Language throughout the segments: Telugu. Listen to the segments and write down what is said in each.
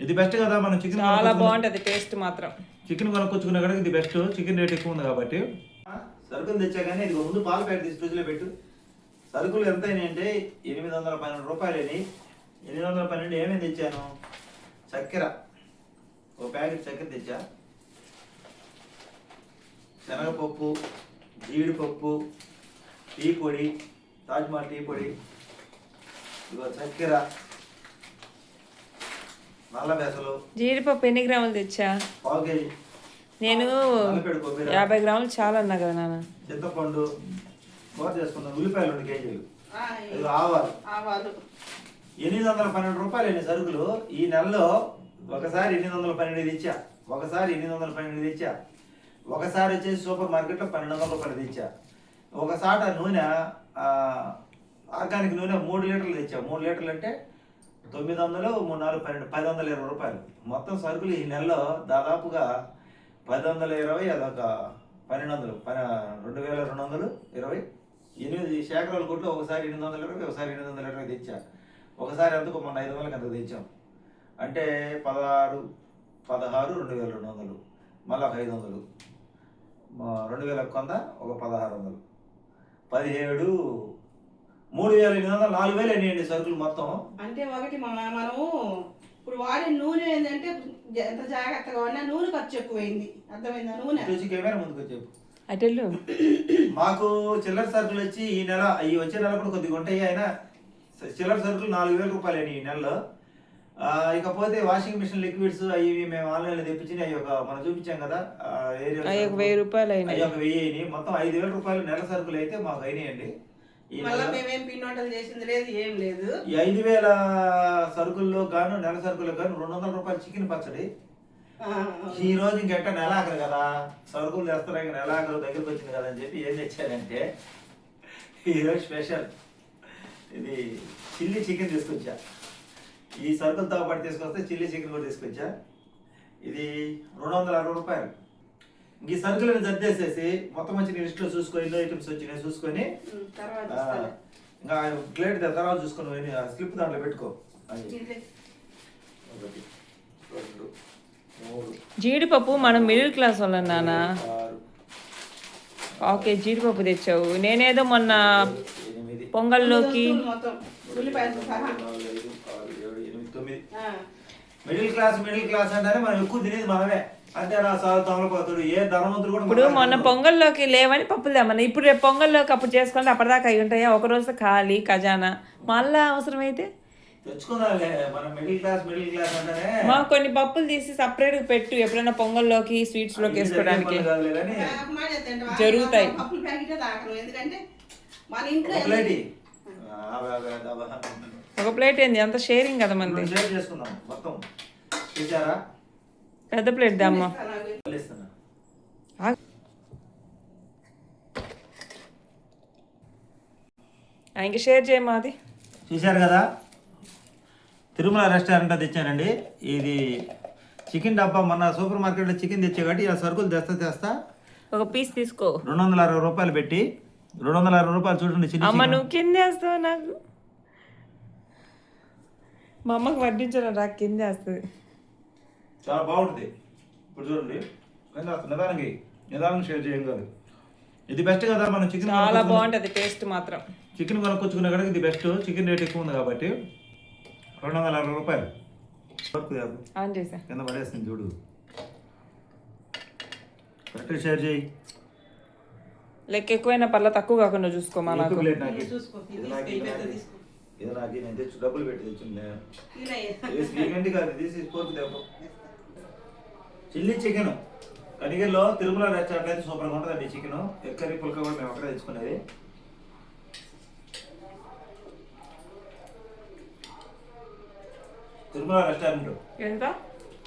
ఇది బెస్ట్ కదా? మనం చికెన్ చాలా బాగుంటది టేస్ట్ మాత్రం. చికెన్ కొనుక్కొచ్చుకున్న కనుక ఇది బెస్ట్ చికెన్ రేట్ ఎక్కువ ఉంది కాబట్టి. సరుకులు తెచ్చా కానీ ఇది ముందు పాల ప్యాకెట్ తీసి ఫ్రిడ్జ్లో పెట్టు. సరుకులు ఎంత అంటే ఎనిమిది వందల పన్నెండు రూపాయలని ఎనిమిది వందల పన్నెండు ఏమేమి తెచ్చాను? చక్కెర. ఒక ప్యాకెట్ చక్కెర తెచ్చా? శనగపప్పు జీడిపప్పు టీ పొడి తాజ్మహల్ టీ పొడి ఇదిగో చక్కెర నల్ల బెసలు జీడిపప్పు ఎన్ని గ్రాములు తెచ్చా? పావు కేజీ. నేను యాభై గ్రాములు చాలా అన్నా కదా నాన్న. చింతపండు కూర చేసుకున్నాం ఉల్లిపాయలు రెండు కేజీలు. ఇది ఆవాలు. ఆవాలు. ఎనిమిది వందల పన్నెండు రూపాయలు అయిన సరుకులు? ఈ నెలలో ఒకసారి ఎనిమిది వందల పన్నెండు తెచ్చా. ఒకసారి ఎనిమిది వందల పన్నెండు తెచ్చా. ఒకసారి వచ్చేసి సూపర్ మార్కెట్లో పన్నెండు వందల రూపాయలు తెచ్చా. ఒక సాట నూనె ఆర్గానిక్ నూనె మూడు లీటర్లు తెచ్చాము మూడు లీటర్లు అంటే తొమ్మిది వందలు మూడు నాలుగు పన్నెండు పది వందల ఇరవై రూపాయలు. మొత్తం సరుకులు ఈ నెలలో దాదాపుగా పది వందల ఇరవై అదొక పన్నెండు వందలు ప రెండు వేల రెండు వందలు ఇరవై. ఎనిమిది శేఖరాల కొట్టు ఒకసారి ఎనిమిది వందల ఇరవై ఒకసారి ఎనిమిది వందల ఇరవై తెచ్చా. ఒకసారి అందుకు మొన్న ఐదు వందలకి అంత తెచ్చాం. అంటే పదహారు పదహారు రెండు వేల రెండు వందలు మళ్ళీ ఒక ఐదు వందలు రెండు వేల కొంద ఒక పదహారు వందలు పదిహేడు మూడు వేల ఎనిమిది వందలు నాలుగు వేలు అయినాయండి సరుకులు మొత్తం? అంటే ఒకటి మన మనము ఇప్పుడు వాడే నూనె ఏంటంటే ఎంత జాగ్రత్తగా ఉన్నా నూనె ఖర్చు ఎక్కువైంది. అర్థమైందా నూనె? వచ్చి కెమెరా ముందుకు చెప్పు. అటెళ్ళు. మాకు చిల్లర సరుకులు వచ్చి ఈ నెల ఈ వచ్చే నెల కూడా కొద్దిగా ఉంటాయి. అయినా చిల్లర సరుకులు నాలుగు వేల రూపాయలు అయినాయి ఈ నెలలో. ఇకపోతే వాషింగ్ మిషన్ లిక్విడ్స్ అవి మేము ఆన్లైన్లో తెప్పించి అవి ఒక మనం చూపించాం కదా వెయ్యి రూపాయలు అయినాయి. ఒక వెయ్యి అయినాయి. మొత్తం ఐదు వేల రూపాయలు నెల సరుకులు అయితే మాకు అయినాయండి. మళ్ళీ మేమేం పిండి వంటలు చేసింది లేదు ఏం లేదు. ఈ ఐదు వేల సరుకుల్లో గాను నెల సరుకుల్లో గాను రెండు వందల రూపాయలు చికెన్ పచ్చడి. ఈ రోజు ఇంకెట్ట నెలాఖరు కదా సరుకులు తెస్తారు ఇంకా నెలాఖరు దగ్గరకు వచ్చింది కదా అని చెప్పి ఏం తెచ్చానంటే ఈరోజు స్పెషల్ ఇది చిల్లీ చికెన్ తీసుకొచ్చా. ఈ సరుకులతో పాటు తీసుకొస్తే చిల్లీ చికెన్ కూడా తీసుకొచ్చా? ఇది రెండు వందల అరవై రూపాయలు. ఇంక ఈ సరుకులను జడ్దేసేసి మొత్తం వచ్చిన లిస్ట్లో చూసుకొని ఎన్నో ఐటమ్స్ వచ్చినాయి చూసుకొని. ఇంకా ప్లేట్ తర్వాత చూసుకొని స్లిప్ దాంట్లో పెట్టుకో. ఒకటి రెండు జీడిపప్పు మనం మిడిల్ క్లాస్ వాళ్ళం నాన్న. ఓకే జీడిపప్పు తెచ్చావు. నేనేదో మొన్న పొంగల్లోకి వస్తువులు మొత్తం ఉల్లిపాయలతో సహా నాలుగు ఐదు ఆరు ఏడు ఎనిమిది తొమ్మిది ఆ, మిడిల్ క్లాస్ మిడిల్ క్లాస్ అంటేనే మనం ఎక్కువ తినేది మనమే. అంతే నా సార్ తమలపోతాడు ఏ ధనవంతుడు కూడా ఇప్పుడు మొన్న. పొంగల్లోకి లేవని పప్పులు తెమ్మన్నా ఇప్పుడు రేపు పొంగల్లోకి అప్పుడు చేసుకుంటే అప్పటిదాకా అయి ఉంటాయా? ఒక రోజు ఖాళీ ఖజానా. మళ్ళా అవసరమైతే? తెచ్చుకుందాంలే మనం మిడిల్ క్లాస్ మిడిల్ క్లాస్ అంటేనే మా కొన్ని పప్పులు తీసి సపరేట్ పెట్టు ఎప్పుడైనా పొంగల్లోకి స్వీట్స్లోకి వేసుకోవడానికి? జరుగుతాయి. మన ఇంట్లో ఒక ప్లేట్ ఏంది? అంత షేరింగ్ కదా చూసారా? పెద్ద ప్లేట్ దమ్మ ఇంక షేర్ చేయమా అది. చూశారు కదా? తిరుమల రెస్టారెంట్ తెచ్చానండి. ఇది చికెన్ డబ్బా. మొన్న సూపర్ మార్కెట్లో చికెన్ తెచ్చా కాబట్టి ఆ సరుకులు తెస్తా తెస్తా. ఒక పీస్ తీసుకో. రెండు వందల అరవై రూపాయలు పెట్టి రెండు వందల అరవై రూపాయలు చూడండి అమ్మ నువ్వు కింద నాకు? మా అమ్మకి వడ్డించడం రా కింద వేస్తుంది చాలా బాగుంటుంది. ఇప్పుడు చూడండి. నిదానంగా నిదానంగా షేర్ చేయం కాదు. ఇది బెస్ట్ కదా? మనం చికెన్ చాలా బాగుంటది టేస్ట్ మాత్రం. చికెన్ కొనుక్కొచ్చుకునే కనుక ఇది బెస్ట్ చికెన్ రేట్ ఎక్కువ ఉంది కాబట్టి రెండు వందల అరవై రూపాయలు. కాదు. ఆన్ చేసా. కింద పడేస్తుంది చూడు. కరెక్ట్గా షేర్ చేయి. లెక్క ఎక్కువైనా పర్ల తక్కువ కాకుండా చూసుకో మా నాకు. ఇది నాకు నేను తెచ్చు డబ్బులు పెట్టి తెచ్చింది. ఏంటి కాదు తీసి కోర్టు దేపో చిల్లీ చికెన్. కనిగిరిలో తిరుమల రెస్టారెంట్ అయితే సూపర్గా ఉంటుందండి చికెన్. ఎక్కరి పుల్క కూడా మేము అక్కడే తెచ్చుకునేది. తిరుమల రెస్టారెంట్. ఎంత?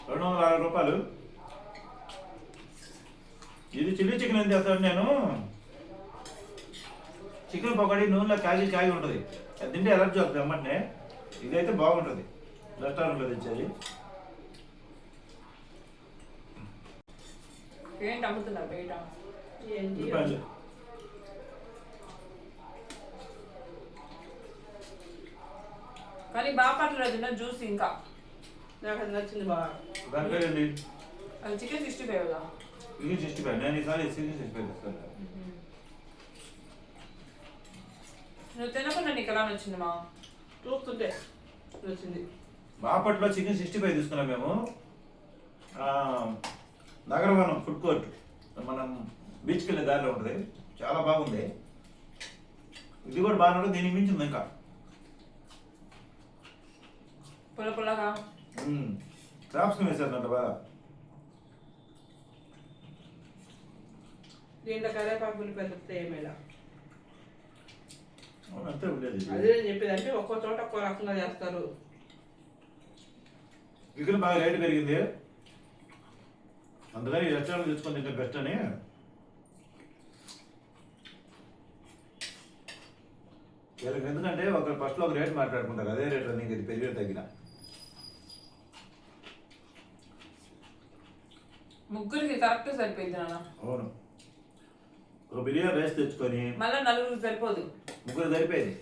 రెండు వందల అరవై రూపాయలు. ఇది చిల్లీ చికెన్ ఏం చేస్తాను నేను? చికెన్ పకోడీ నూనెలో కాగి కాగి ఉంటుంది. తింటే ఎలర్జీ వస్తుంది అమ్మంటే ఇదైతే బాగుంటుంది. రెస్టారెంట్లో తెచ్చేది. ఏంటి బయట? కానీ బాపట్ల తిన్న జ్యూస్ ఇంకా. నాకు అది నచ్చింది బాగా. అది చికెన్ సిక్స్టీ ఫైవ్ కదా. ఇది సిక్స్టీ ఫైవ్. నేను ఈసారి సిక్స్టీ సిక్స్టీ ఫైవ్ నువ్వు తినకుండా నీకు ఎలా నచ్చింది మా చూస్తుంటే నచ్చింది. బాపట్లో చికెన్ సిక్స్టీ ఫైవ్ తీసుకున్నాం మేము. ఆ, నగరవనం ఫుడ్ కోర్ట్. మనం బీచ్కి వెళ్ళే దారిలో ఉంటుంది. చాలా బాగుంది. ఇది కూడా బాగానే ఉంటుంది దీనికి మించింది ఇంకా. పుల్ల పుల్లగా? క్రాప్స్ వేసారంట బాగా. దీంట్లో కరేపాకులు పెద్ద అవును, అంతే ఉండేది. అదే నేను చెప్పేది అంటే ఒక్కో చోట ఒక్కో రకంగా చేస్తారు. చికెన్ బాగా రేటు పెరిగింది. అందుకని ఈ రెస్టారెంట్ తీసుకొని ఇంకా బెస్ట్ అని. వీళ్ళకి ఎందుకంటే ఒక ఫస్ట్లో ఒక రేట్ మాట్లాడుకుంటారు. అదే రేట్ నీకు ఇది పెరిగి తగ్గిన. ముగ్గురికి కరెక్ట్ సరిపోయింది నాన్న. అవును. ఒక బిర్యానీ రైస్ తెచ్చుకొని మళ్ళీ నలుగురికి సరిపోదు. ముగ్గురు సరిపోయింది.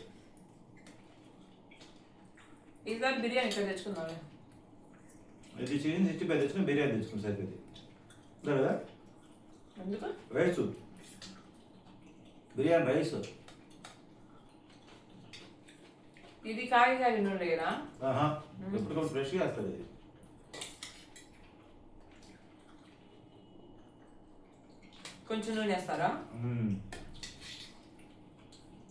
ఈసారి బిర్యానీ ఇక్కడ తెచ్చుకుందాం. ఇది చికెన్ సిక్స్టీ ఫైవ్ తెచ్చుకుని బిర్యానీ తెచ్చుకుని సరిపోయింది. కదా ఎందుకు? రైస్. బిర్యానీ రైస్. ఇది కాగి కాగి నుండి కదా ఎప్పటికప్పుడు ఫ్రెష్గా వస్తుంది ఇది కొంచెం నూనె వేస్తారా.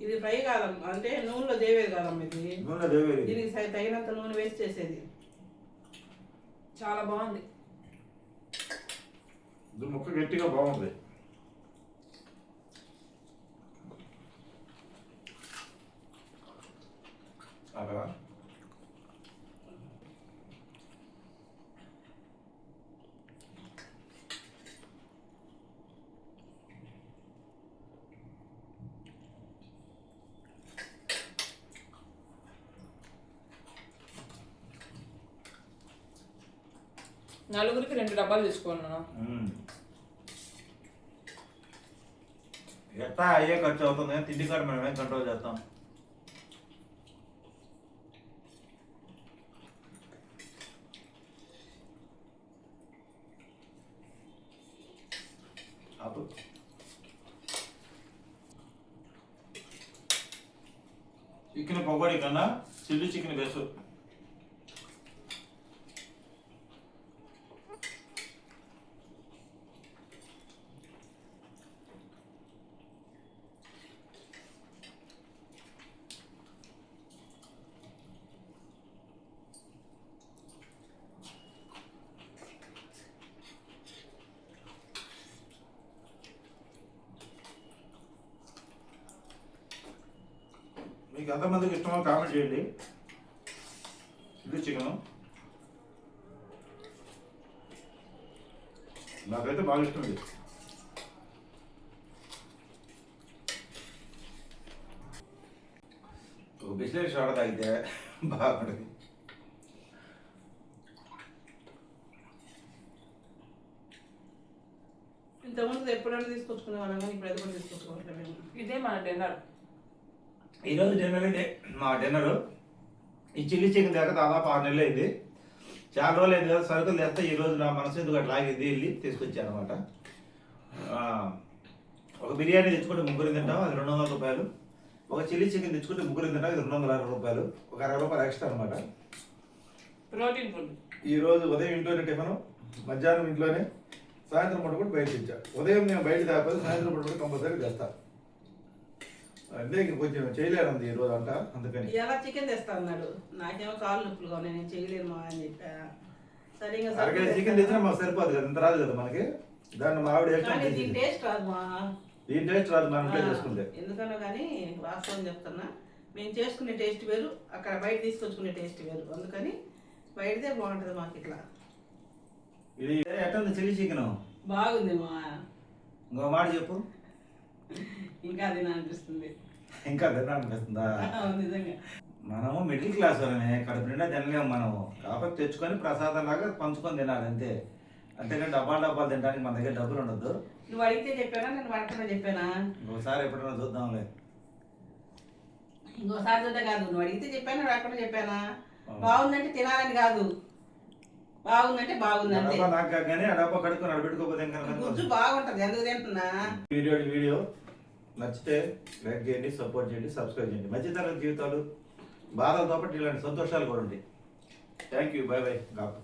ఇది ఫ్రై కాదమ్మా అంటే నూనెలో దేవేది కాదమ్మా ఇది? నూనె దీనికి తగినంత నూనె వేస్ట్ చేసేది. చాలా బాగుంది. ఇది ముక్క గట్టిగా బాగుంది. అలా నలుగురికి రెండు డబ్బాలు తీసుకోను ఎంత అయ్యే ఖర్చు అవుతుంది? కానీ తిండి కాడ మనం ఏం కంట్రోల్ చేస్తాం? అప్పుడు చికెన్ పకోడీ కన్నా చిల్లి చికెన్ వేసు మీకు ఎంతమందికి ఇష్టమో కామెంట్ చేయండి. ఇది చికెన్. నాకైతే బాగా ఇష్టం ఇది. బిస్లరీ సోడా తాగితే బాగుంటుంది. ఇంతకుముందు ఎప్పుడైనా తీసుకొచ్చుకునే వాళ్ళం కానీ ఇప్పుడు ఎప్పుడు తీసుకొచ్చుకోవట్లేదు మేము. ఇదే మన డిన్నర్. ఈరోజు డిన్నర్ అయితే మా డిన్నర్. ఈ చిల్లీ చికెన్ దాకా దాదాపు ఆరు నెలలు అయింది. చాలా రోజులు అయింది కదా సరుకులు తెస్తే ఈ రోజు నా మనసు ఎందుకు అట్లా ఆగింది వెళ్ళి తీసుకొచ్చాను అనమాట ఒక బిర్యానీ తెచ్చుకుంటే ముగ్గురు తింటాం అది రెండు వందల రూపాయలు. ఒక చిల్లీ చికెన్ తెచ్చుకుంటే ముగ్గురు తింటాం ఇది రెండు వందల అరవై రూపాయలు. ఒక అరవై రూపాయలు ఎక్స్ట్రా అనమాట ప్రోటీన్ ఫుడ్. ఈ రోజు ఉదయం ఇంట్లోనే టిఫన్ మధ్యాహ్నం ఇంట్లోనే సాయంత్రం పూట కూడా బయట తెచ్చా. ఉదయం నేను బయట తాకపోతే సాయంత్రం పూట కూడా కంపల్సరీ తెస్తా. అంటే కొంచెం చేయలేను ఈ రోజు అంట అందుకని. ఎలా చికెన్ తెస్తా అన్నాడు. నాకేమో కాళ్ళు నొప్పులుగా ఉన్నాయి నేను చేయలేను మా అని చెప్పా. సరే ఇంకా చికెన్ తెచ్చినా మాకు సరిపోదు కదా ఇంత రాదు కదా మనకి. దాన్ని మా ఆవిడ ఎక్స్ట్రా కానీ దీని. టేస్ట్ రాదు మా. దీని టేస్ట్ రాదు మనం ఇంట్లో చేసుకుంటే. ఎందుకనో కానీ వాస్తవం చెప్తున్నా. మేము చేసుకునే టేస్ట్ వేరు అక్కడ బయట తీసుకొచ్చుకునే టేస్ట్ వేరు. అందుకని బయటదే బాగుంటుంది మాకు ఇట్లా. ఇది ఎట్టుంది చిల్లీ చికెన్? బాగుంది మా. ఇంకో మాట చెప్పు. ఇంకా అది అనిపిస్తుంది. ఇంకా తిన్నా అనిపిస్తుందా? నిజంగా. మనము మిడిల్ క్లాస్ వాళ్ళమే కడుపు నిండా తినలేము మనము. కాబట్టి తెచ్చుకొని ప్రసాదం లాగా పంచుకొని తినాలి అంతే. అంతేకాని డబ్బాలు డబ్బాలు తినడానికి మన దగ్గర డబ్బులు ఉండదు నువ్వు అడిగితే చెప్పానా? నేను వంటలో చెప్పానా? ఇంకోసారి ఎప్పుడైనా చూద్దాంలే. ఇంకోసారి చూద్దా కాదు. నువ్వు అడిగితే చెప్పాను? అక్కడ చెప్పానా. బాగుందంటే తినాలని కాదు. బాగుందంటే బాగుంది అంతే. నాకు కానీ డబ్బా కడుక్కొని అడబెట్టుకోకపోతే గుజ్జు బాగుంటది ఎందుకు తింటున్నా? Video video. నచ్చితే లైక్ చేయండి సపోర్ట్ చేయండి సబ్స్క్రైబ్ చేయండి. మధ్యతరగతి జీవితాలు బాధలతో పాటు ఇలాంటి సంతోషాలు కూడా ఉంటాయి థ్యాంక్ యూ బై బాయ్ గాపు